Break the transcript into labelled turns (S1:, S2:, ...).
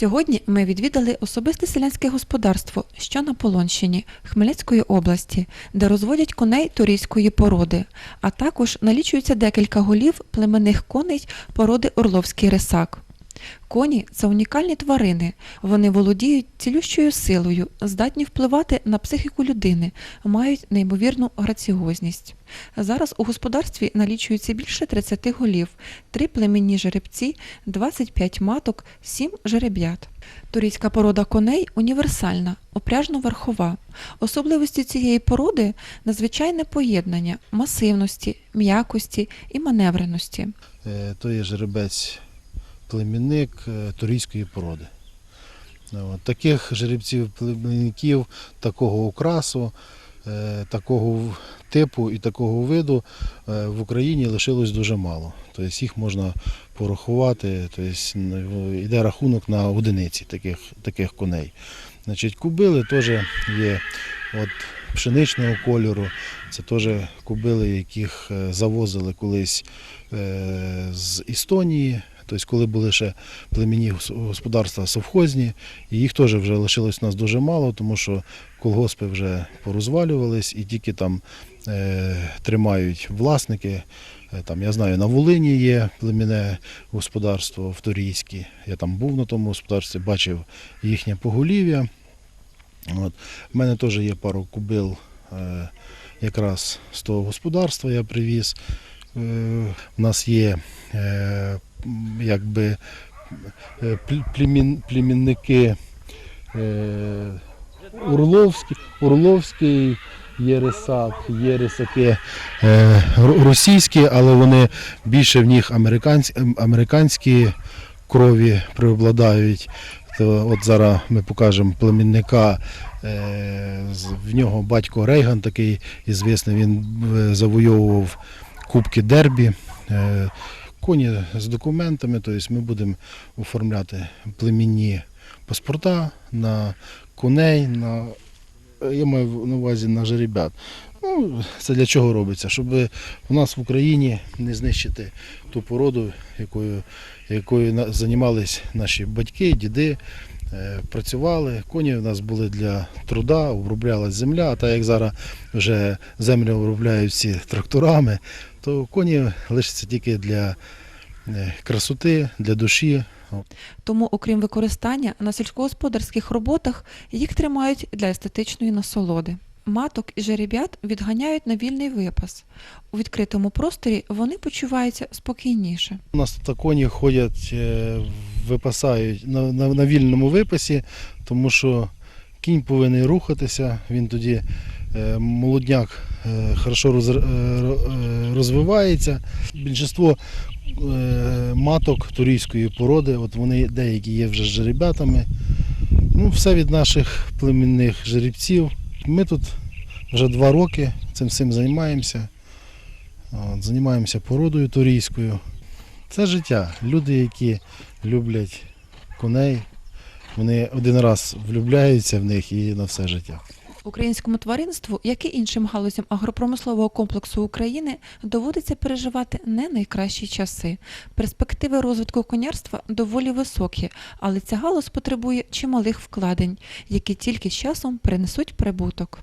S1: Сьогодні ми відвідали особисте селянське господарство, що на Полонщині Хмельницької області, де розводять коней турійської породи, а також налічується декілька голів племенних коней породи Орловський рисак. Коні це унікальні тварини. Вони володіють цілющою силою, здатні впливати на психіку людини, мають неймовірну граціозність. Зараз у господарстві налічується більше 30 голів, 3 племінні жеребці, 25 маток, 7 жереб'ят. Турійська порода коней універсальна, опряжно-верхова. Особливістю цієї породи надзвичайне поєднання масивності, м'якості і маневреності.
S2: Е, То є жеребець племінник е, турійської породи. Ну, Таких жеребців племінників, такого окрасу, е, такого типу і такого виду е, в Україні лишилось дуже мало. Тобто їх можна порахувати, тобто ну, йде рахунок на одиниці таких, таких коней. Значить, кубили теж є от, пшеничного кольору. Це теж кубили, яких завозили колись з Естонії. Тобто, коли були ще племінні господарства совхозні, і їх теж вже лишилось у нас дуже мало, тому що колгоспи вже порозвалювались і тільки там е, тримають власники. Е, Там, я знаю, на Волині є племінне господарство вторійське. Я там був на тому господарстві, бачив їхнє поголів'я. От. У мене теж є пару кубил е, якраз з того господарства я привіз. Е, у нас є е, якби е, племін, племінники е, Урловський, Урловський є рисак, є рисаки е, російські, але вони більше в них американські, американські крові преобладають. То от зараз ми покажемо племінника. е, В нього батько Рейган такий ізвісний, він е, завойовував Кубки Дербі. Коні з документами, тобто ми будемо оформляти племінні паспорта на коней, на, я маю на увазі на жеребят. Ну, це для чого робиться? Щоб у нас в Україні не знищити ту породу, якою, якою займались наші батьки, діди, е, працювали. Коні у нас були для труда, оброблялась земля, а так як зараз вже землю обробляють всі тракторами, то коні лишаться тільки для е, красоти, для душі.
S1: Тому, окрім використання на сільськогосподарських роботах, їх тримають для естетичної насолоди. Маток і жеребят відганяють на вільний випас. У відкритому просторі вони почуваються спокійніше.
S2: У нас тут коні ходять, е, випасають на, на, на вільному випасі, тому що кінь повинен рухатися, він тоді е, молодняк е, хорошо е, ро- розвивається. Більшість маток турійської породи, от вони деякі є вже жеребятами. Ну, все від наших племінних жеребців. Ми тут вже два роки цим всім займаємося. От, займаємося породою турійською. Це життя. Люди, які люблять коней, вони один раз влюбляються в них і на все життя.
S1: Українському тваринству, як і іншим галузям агропромислового комплексу України, доводиться переживати не найкращі часи. Перспективи розвитку конярства доволі високі, але ця галузь потребує чималих вкладень, які тільки з часом принесуть прибуток.